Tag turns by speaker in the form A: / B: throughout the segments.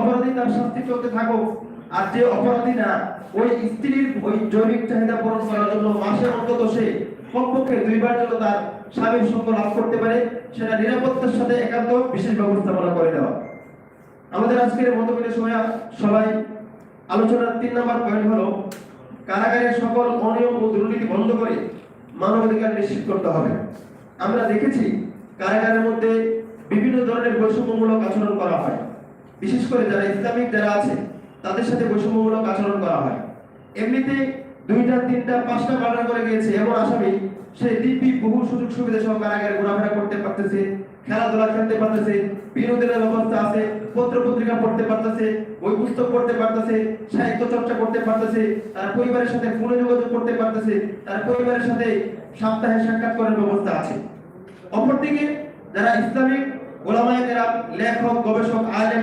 A: অপরাধী তার শাস্তি চলতে থাকুক। আর যে অপরাধী না, ওই স্ত্রীর ওই জৈবিক চাহিদা পূরণ করার জন্য মাসের অন্তত সে কমপক্ষে দুইবার যেন তার স্বামীর সঙ্গ লাভ করতে পারে, সেটা নিরাপত্তার সাথে একান্ত বিশেষ ব্যবস্থাপনা করে দেওয়া। আমাদের আজকের মতবিদের সময় সবাই আলোচনার তিন নম্বর পয়েন্ট হলো কারাগারের সকল অনিয়ম ও দুর্নীতি বন্ধ করে মানবাধিকার নিশ্চিত করতে হবে। আমরা দেখেছি কারাগারের মধ্যে বিভিন্ন ধরনের বৈষম্যমূলক আচরণ করা হয়। বিশেষ করে যারা ইসলামিক যারা আছে, তাদের সাথে বৈষম্যমূলক আচরণ করা হয়। এমনিতে দুইটা, তিনটা, পাঁচটা মার্ডার করে গিয়েছে, এমন আসামি, সে দিব্যি বহু সুযোগ সুবিধা সহ কারাগারে ঘোরাফেরা করতে পারতেছে, খেলাধুলা খেলতে পারতেছে, বিনোদনের ব্যবস্থা আছে পত্র পত্রিকা পড়তে পারতেছে, বই পুস্তক পড়তে পারতেছে, সাহিত্য চর্চা করতে পারতেছে, তার পরিবারের সাথে ফোনে যোগাযোগ করতে পারতেছে, তার পরিবারের সাথে সাপ্তাহে সাক্ষাৎ করার ব্যবস্থা আছে। অপরদিকে, যারা ইসলামিক কেরাম লেখক, গবেষক, আলেম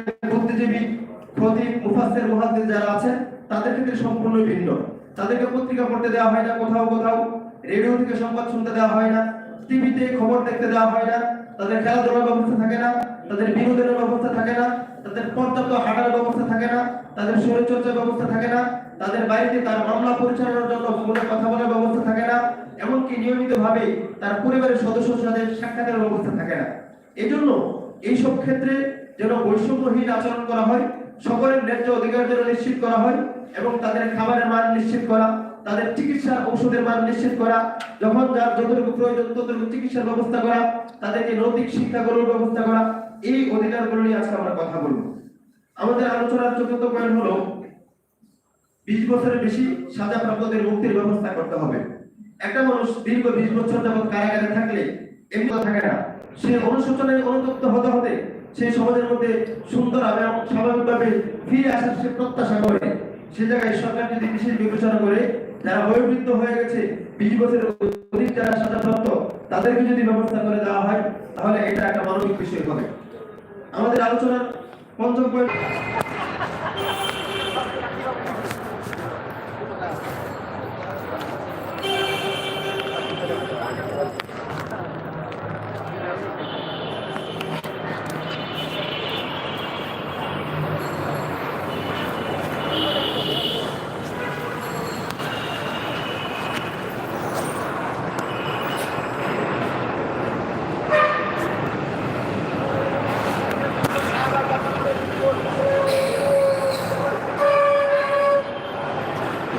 A: খতিব মুফাসসির, মুহাদ্দিস যারা আছেন, তাদের ক্ষেত্রে সম্পূর্ণ ভিন্ন। তাদেরকে পত্রিকা পড়তে দেওয়া হয় না, কোথাও কোথাও। রেডিও থেকে সংবাদ শুনতে দেওয়া হয় না, টিভিতে খবর দেখতে দেওয়া হয় না। তাদের খেলাধুলার ব্যবস্থা থাকে না, তাদের বিনোদনের ব্যবস্থা থাকে না, তাদের পর্যাপ্ত হাঁটার ব্যবস্থা থাকে না, তাদের শরীরচর্চার ব্যবস্থা থাকে না, তাদের বাড়িতে তার মামলা পরিচালনার জন্য ফোনে কথা বলার ব্যবস্থা থাকে না, এমনকি নিয়মিতভাবে তার পরিবারের সদস্যর সাথে সাক্ষাতের ব্যবস্থা থাকে না। এজন্য এইসব ক্ষেত্রে যেন বৈষম্যহীন আচরণ করা হয়, সকলের ন্যায্য অধিকার যেন নিশ্চিত করা হয় এবং তাদের খাবারের মান নিশ্চিত করা, তাদের চিকিৎসা ঔষধের মান নিশ্চিত করা, যখন যার যতটুকু প্রয়োজন ততটুকু চিকিৎসার ব্যবস্থা করা, তাদেরকে নৈতিক শিক্ষাগুলোর ব্যবস্থা করা, এই অধিকারগুলো নিয়ে আজকে আমরা কথা বলব। আমাদের আলোচনার চতুর্থ পয়েন্ট হলো, বিশ বছরের বেশি সাজাপ্রাপ্তদের মুক্তির ব্যবস্থা করতে হবে। একটা মানুষ দীর্ঘ বিশ বছর যাবৎ কারাগারে থাকলে এমনি থাকে না সে অনুশোচনায় অনুতপ্ত হতে হতে সে সমাজের মধ্যে সুন্দর এবং স্বাভাবিকভাবে ফিরে আসার সে প্রত্যাশা করে, সে জায়গায় সরকার যদি বিশেষ বিবেচনা করে, যারা বয়োবৃদ্ধ হয়ে গেছে, বিশ বছরের অধিক যারা সাজাপ্রাপ্ত তাদেরকে যদি ব্যবস্থা করে দেওয়া হয়, তাহলে এটা একটা মানবিক বিষয় হবে। আমাদের আলোচনার পঞ্চম পয়েন্ট